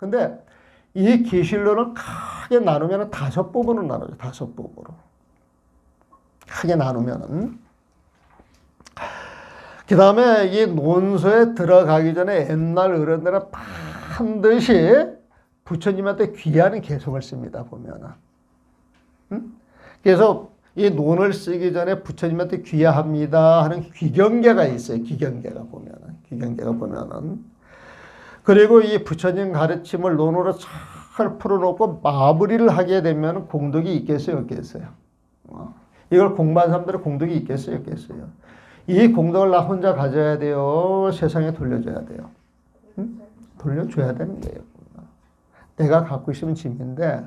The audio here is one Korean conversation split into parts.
근데 이 기실론을 크게 나누면 다섯 부분으로 나누죠. 다섯 부분으로. 크게 나누면은. 그 다음에 이 논서에 들어가기 전에 옛날 어른들은 반드시 부처님한테 귀하는 개성을 씁니다, 보면은. 응? 그래서 이 논을 쓰기 전에 부처님한테 귀하합니다 하는 귀경계가 있어요. 귀경계가 보면은. 귀경계가 보면은. 그리고 이 부처님 가르침을 논으로 잘 풀어놓고 마무리를 하게 되면 공덕이 있겠어요, 없겠어요? 어. 이걸 공부한 사람들은 공덕이 있겠어요, 없겠어요? 이 공덕을 나 혼자 가져야 돼요. 세상에 돌려줘야 돼요. 응? 돌려줘야 되는 거예요. 내가 갖고 있으면 짐인데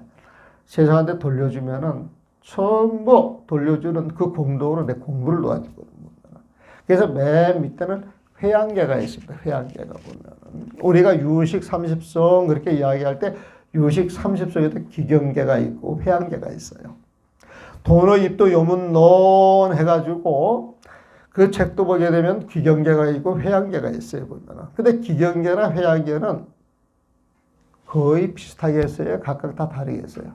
세상한테 돌려주면은 전부 돌려주는 그 공덕으로 내 공부를 놓아주거든요. 그래서 맨 밑에는 회양계가 있습니다. 회양계가 보면 우리가 유식 30성 그렇게 이야기할 때 유식 30성에도 기경계가 있고 회양계가 있어요. 돈의 입도 요문론 해가지고 그 책도 보게 되면 기경계가 있고 회양계가 있어요 보면. 근데 기경계나 회양계는 거의 비슷하게 했어요. 각각 다 다르게 했어요.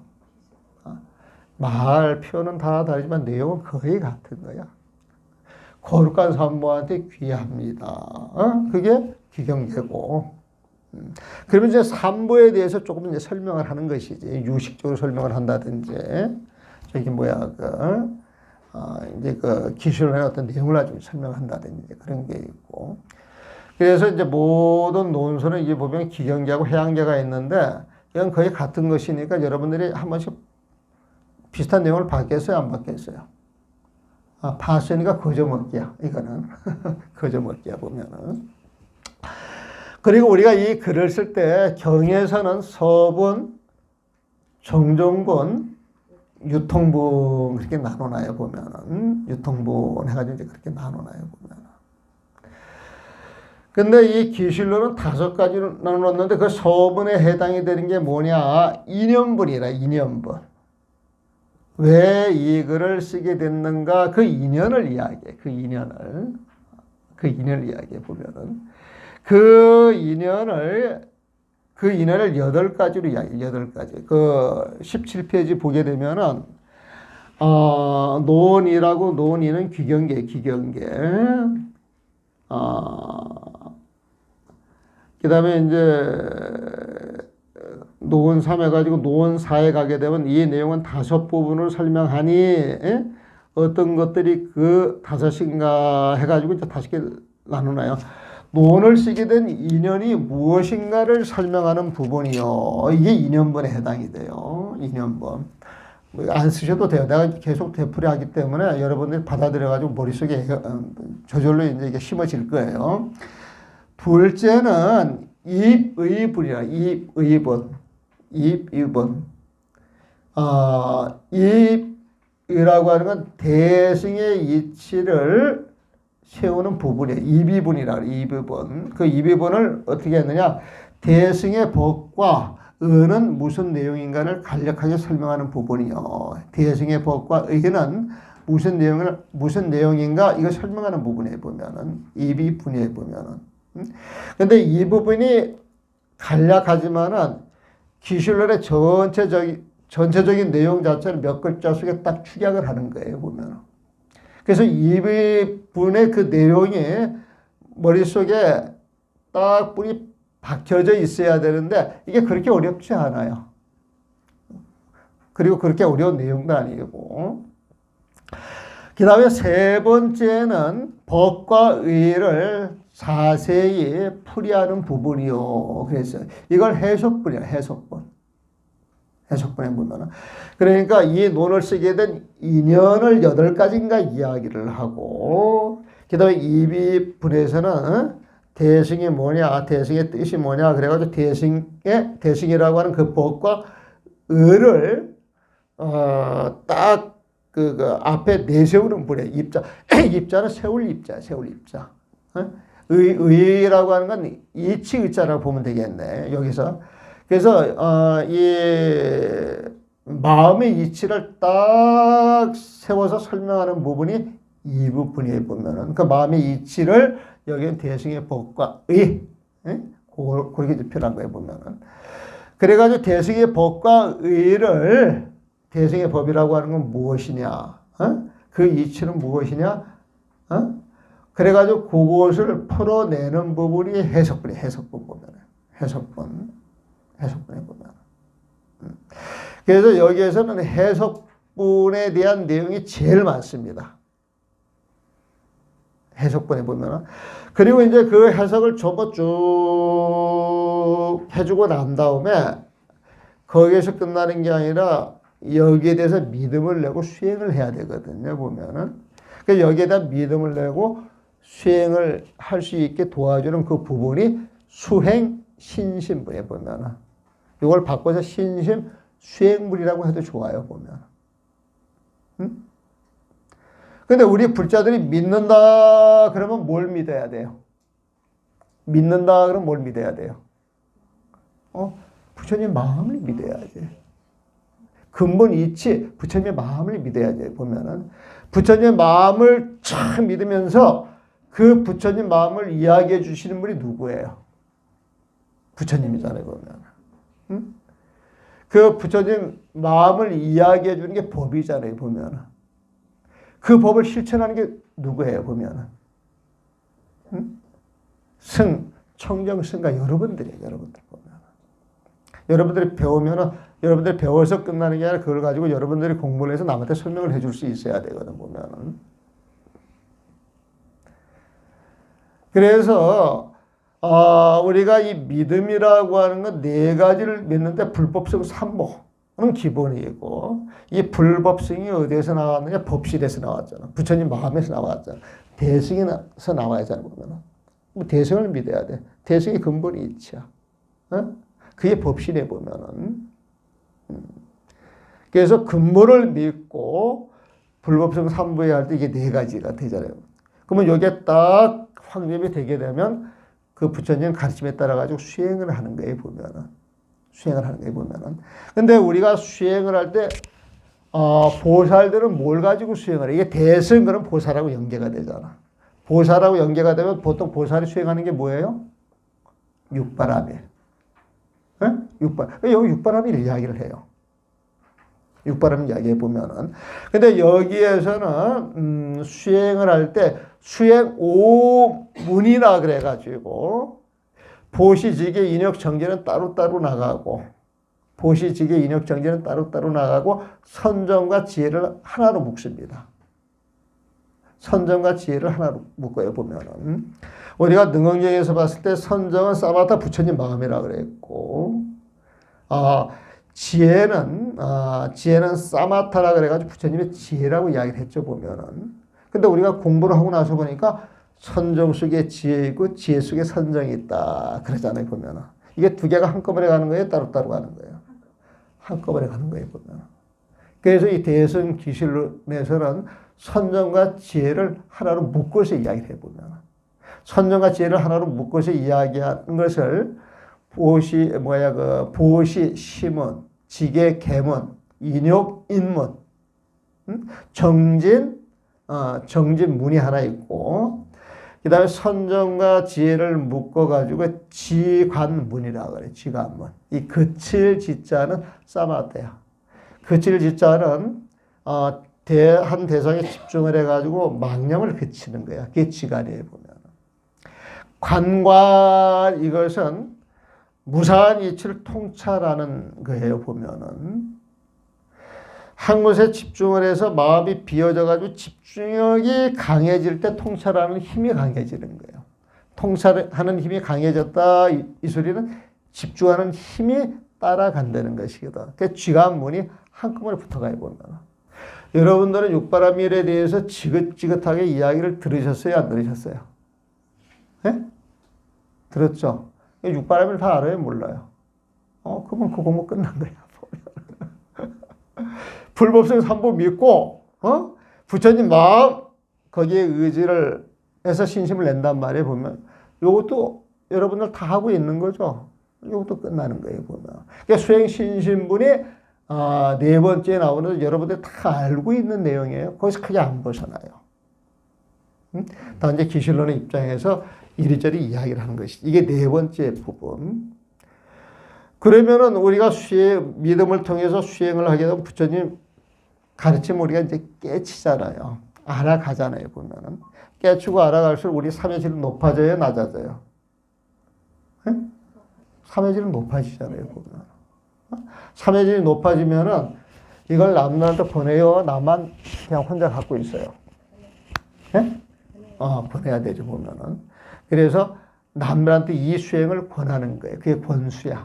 말 표현은 다 다르지만 내용은 거의 같은 거야. 거룩한 산모한테 귀합니다. 어? 그게 기경계고. 음. 그러면 이제 산모에 대해서 조금 이제 설명을 하는 것이지. 유식적으로 설명을 한다든지. 저기 뭐야, 그, 어, 이제 그 기술의 어떤 내용을 아주 설명한다든지 그런 게 있고. 그래서 이제 모든 논술은 이게 보면 기경계하고 해양계가 있는데 이건 거의 같은 것이니까 여러분들이 한 번씩 비슷한 내용을 받겠어요? 안 받겠어요? 아, 봤으니까 거저 먹기야. 이거는. 거저 먹기야, 보면은. 그리고 우리가 이 글을 쓸 때 경에서는 서분, 정정분, 유통분 그렇게 나눠놔요, 보면은. 유통분 해가지고 이제 그렇게 나눠놔요, 보면은. 근데 이 기실로는 다섯 가지로 나눴는데 그 서분에 해당이 되는 게 뭐냐? 인연분이라, 인연분. 왜 이 글을 쓰게 됐는가? 그 인연을 이야기해. 그 인연을. 그 인연을 이야기해 보면은. 그 인연을 그 인연을 여덟 가지로 이야기 여덟 가지. 그 17페이지 보게 되면은 어, 논이라고 논이는 귀경계 귀경계. 어, 그 다음에 이제 노원 3 해 가지고 노원 4에 가게 되면 이 내용은 다섯 부분을 설명하니 에? 어떤 것들이 그 다섯인가 해가지고 이제 다섯 개 나누나요. 논을 쓰게 된 인연이 무엇인가를 설명하는 부분이요. 이게 인연본에 해당이 돼요. 인연본. 뭐안 쓰셔도 돼요. 내가 계속 되풀이 하기 때문에 여러분들이 받아들여가지고 머릿속에 어, 저절로 이제 이게 심어질 거예요. 둘째는 입의분이라 입의분. 입, 입은. 어, 입이라고 하는 건 대승의 이치를 세우는 부분이에요. 입이분이라 입이분. 그 입이분을 어떻게 했느냐. 대승의 법과 의는 무슨 내용인가를 간략하게 설명하는 부분이요. 대승의 법과 의는 무슨 내용을, 무슨 내용인가 이거 설명하는 부분에 보면은, 입이분에 보면은. 근데 이 부분이 간략하지만은 기실론의 전체적인 전체적인 내용 자체를 몇 글자 속에 딱 축약을 하는 거예요 보면. 그래서 이 분의 그 내용이 머릿속에 딱 뿌리 박혀져 있어야 되는데 이게 그렇게 어렵지 않아요. 그리고 그렇게 어려운 내용도 아니고. 그 다음에 세 번째는 법과 의를 자세히 풀이하는 부분이요. 그래서 이걸 해석분이야, 해석분. 해석분에 보면은. 그러니까 이 논을 쓰게 된 인연을 여덟 가지인가 이야기를 하고, 그 다음에 이비분에서는 대승이 뭐냐, 대승의 뜻이 뭐냐, 그래가지고 대승의, 대승이라고 하는 그 법과 의를, 어, 딱, 그, 그, 앞에 내세우는 분에 입자. 입자는 세울 입자, 세울 입자. 어? 의, 의라고 하는 건 이치 의자라고 보면 되겠네. 여기서. 그래서, 어, 이 마음의 이치를 딱 세워서 설명하는 부분이 이 부분에 보면은 그 마음의 이치를 여기는 대승의 법과 의, 예? 고- 그렇게 표현한 거예요, 보면은. 그래가지고 대승의 법과 의를 대승의 법이라고 하는 건 무엇이냐? 어? 그 이치는 무엇이냐? 어? 그래가지고 그것을 풀어내는 부분이 해석분이 해석분 보면 해석분. 해석분에 보면. 음. 그래서 여기에서는 해석분에 대한 내용이 제일 많습니다. 해석본에 보면은. 그리고 이제 그 해석을 전부 쭉 해주고 난 다음에 거기에서 끝나는 게 아니라 여기에 대해서 믿음을 내고 수행을 해야 되거든요 보면은. 그 여기에 대한 믿음을 내고 수행을 할 수 있게 도와주는 그 부분이 수행 신심부에 보면은 이걸 바꿔서 신심 수행물이라고 해도 좋아요 보면. 음? 근데 우리 불자들이 믿는다 그러면 뭘 믿어야 돼요? 믿는다 그러면 뭘 믿어야 돼요? 어, 부처님 마음을 믿어야지. 근본 이치, 부처님의 마음을 믿어야지, 보면은. 부처님의 마음을 참 믿으면서 그 부처님 마음을 이야기해 주시는 분이 누구예요? 부처님이잖아요, 보면. 응? 그 부처님 마음을 이야기해 주는 게 법이잖아요, 보면. 그 법을 실천하는 게 누구예요, 보면. 응? 승, 청정, 승가 여러분들이에요, 여러분들 보면. 여러분들이 배우면은 여러분들이 배워서 끝나는 게 아니라 그걸 가지고 여러분들이 공부를 해서 남한테 설명을 해줄 수 있어야 되거든 보면은. 그래서 어, 우리가 이 믿음이라고 하는 건 네 가지를 믿는데 불법성 삼보는 기본이고 이 불법성이 어디에서 나왔느냐 법실에서 나왔잖아. 부처님 마음에서 나왔잖아. 대승에서 나와야잖아 보면은. 뭐 대승을 믿어야 돼. 대승의 근본이 이치야. 어? 그게 법신에 보면은. 음. 그래서 근본을 믿고 불법성 삼부에 할 때 이게 네 가지가 되잖아요. 그러면 여기에 딱 확립이 되게 되면 그 부처님 가르침에 따라 가지고 수행을 하는 거예요 보면은 수행을 하는 거예요 보면은. 근데 우리가 수행을 할때 어, 보살들은 뭘 가지고 수행을 해? 이게 대승 그럼 보살하고 연계가 되잖아. 보살하고 연계가 되면 보통 보살이 수행하는 게 뭐예요? 육바람이에요. 예? 육발. 여기 육바람을 이야기를 해요. 육바람 이야기해 보면은. 근데 여기에서는, 음, 수행을 할 때 수행 오문이라 그래가지고, 보시직의 인역 정제는 따로따로 나가고, 보시직의 인역 정제는 따로따로 나가고, 선정과 지혜를 하나로 묶습니다. 선정과 지혜를 하나로 묶어요, 보면은. 우리가 능언경에서 봤을 때 선정은 사마타 부처님 마음이라 그랬고, 아, 지혜는, 아, 지혜는 사마타라 그래가지고 부처님의 지혜라고 이야기를 했죠, 보면은. 근데 우리가 공부를 하고 나서 보니까 선정 속에 지혜 있고 지혜 속에 선정이 있다. 그러잖아요, 보면은. 이게 두 개가 한꺼번에 가는 거예요, 따로따로 가는 거예요? 한꺼번에 가는 거예요, 보면. 그래서 이 대성 기실론에서는 선정과 지혜를 하나로 묶어서 이야기를 해보면. 선정과 지혜를 하나로 묶어서 이야기하는 것을 보시 뭐야 그 보시 시문, 지계 계문, 인욕 인문, 음? 정진 어, 정진 문이 하나 있고 그 다음에 선정과 지혜를 묶어 가지고 지관문이라 그래 지관문. 이 그칠 지자는 사마테야. 그칠 지자는 어, 대, 한 대상에 집중을 해가지고 망념을 그치는 거야. 그게 지관이에요 보면. 관관 이것은 무사한 이치를 통찰하는 거예요 보면은 한 곳에 집중을 해서 마음이 비어져 가지고 집중력이 강해질 때 통찰하는 힘이 강해지는 거예요. 통찰하는 힘이 강해졌다 이, 이 소리는 집중하는 힘이 따라간다는 것이거든. 그 쥐관문이 한꺼번에 붙어가요 보면. 여러분들은 육바라밀에 대해서 지긋지긋하게 이야기를 들으셨어요, 안 들으셨어요? 예? 들었죠? 육바람을 다 알아요? 몰라요? 어, 그러면 그 공부 끝난 거야. 불법성 삼보 믿고, 어? 부처님 마음, 거기에 의지를 해서 신심을 낸단 말이에요, 보면. 요것도 여러분들 다 하고 있는 거죠? 요것도 끝나는 거예요, 보면. 그러니까 수행 신심분이 아, 네 번째 나오는 여러분들 다 알고 있는 내용이에요. 거기서 크게 안 벗어나요. 이제 기실론의 입장에서 이리저리 이야기를 하는 것이 이게 네 번째 부분. 그러면은 우리가 수행 믿음을 통해서 수행을 하게 되면 부처님 가르침 우리가 이제 깨치잖아요. 알아가잖아요 보면은 깨치고 알아갈수록 우리 삼해질은 높아져요 낮아져요. 예? 삼해질은 높아지잖아요 보면. 삼해질이 높아지면은 이걸 남들한테 보내요. 나만 그냥 혼자 갖고 있어요. 예? 어, 보내야 되죠, 보면은. 그래서 남들한테 이 수행을 권하는 거예요. 그게 권수야.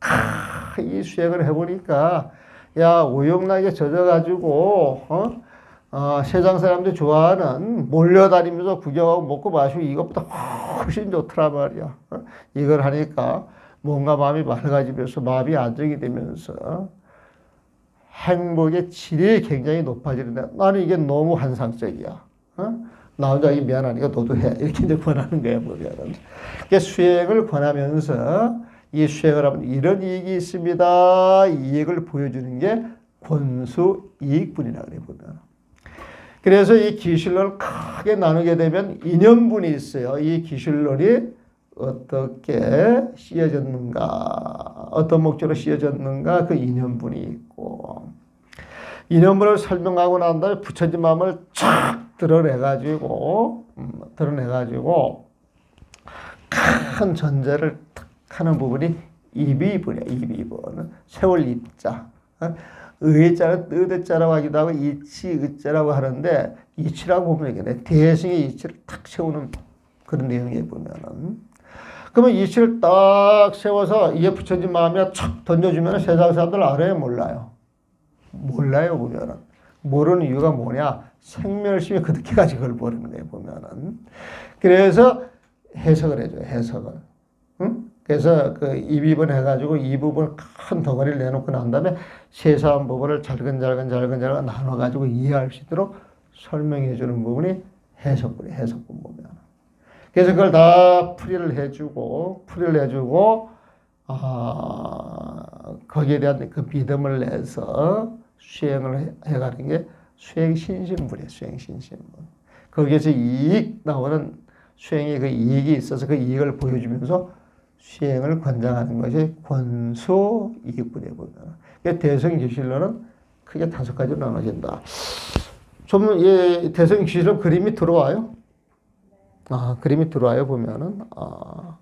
아, 이 수행을 해보니까, 야, 오용나게 젖어가지고, 어? 어, 세상 사람들 좋아하는 몰려다니면서 구경하고 먹고 마시고 이것보다 훨씬 좋더라 말이야. 어? 이걸 하니까 뭔가 마음이 맑아지면서 마음이 안정이 되면서 행복의 질이 굉장히 높아지는데 나는 이게 너무 환상적이야. 어? 나 혼자 이 미안하니까 너도 해. 이렇게 이제 권하는 거야, 보면은. 그러니까 수행을 권하면서 이 수행을 하면 이런 이익이 있습니다. 이 이익을 보여주는 게 권수 이익분이라 그래, 보면. 그래서 이 기실론을 크게 나누게 되면 인연분이 있어요. 이 기실론이 어떻게 씌어졌는가, 어떤 목적으로 씌어졌는가, 그 인연분이 있고, 인연분을 설명하고 난 다음에 부처님 마음을 쫙 드러내가지고, 음, 드러내가지고, 큰 전제를 탁 하는 부분이 이비분이야, 이비분. 세월 입자. 어? 의자는 뜻자라고 하기도 하고, 이치, 의자라고 하는데, 이치라고 보면 이게 대승의 이치를 탁 세우는 그런 내용에 보면은. 그러면 이치를 딱 세워서 이게 부처님 마음에 촥 던져주면 세상 사람들 알아요? 몰라요? 몰라요, 보면은. 모르는 이유가 뭐냐? 생멸심이 그득해가지고 그걸 모르는 거예요, 보면은. 그래서 해석을 해줘요, 해석을. 응? 그래서 그이 부분 해가지고 이 부분 큰 덩어리를 내놓고 난 다음에 세세한 부분을 잘근잘근 잘근잘근 나눠가지고 이해할 수 있도록 설명해 주는 부분이 해석분이 해석분 보면. 그래서 그걸 다 풀이를 해주고 풀이를 해주고 아 거기에 대한 그 믿음을 내서 수행을 해- 해가는 게 수행신심분이에요. 수행신심분. 거기에서 이익 나오는 수행의 그 이익이 있어서 그 이익을 보여주면서 수행을 권장하는 것이 권수 이익분에 보면. 대성기실로는 크게 다섯 가지로 나눠진다. 좀, 예, 대성기실로 그림이 들어와요? 아, 그림이 들어와요, 보면은. 아,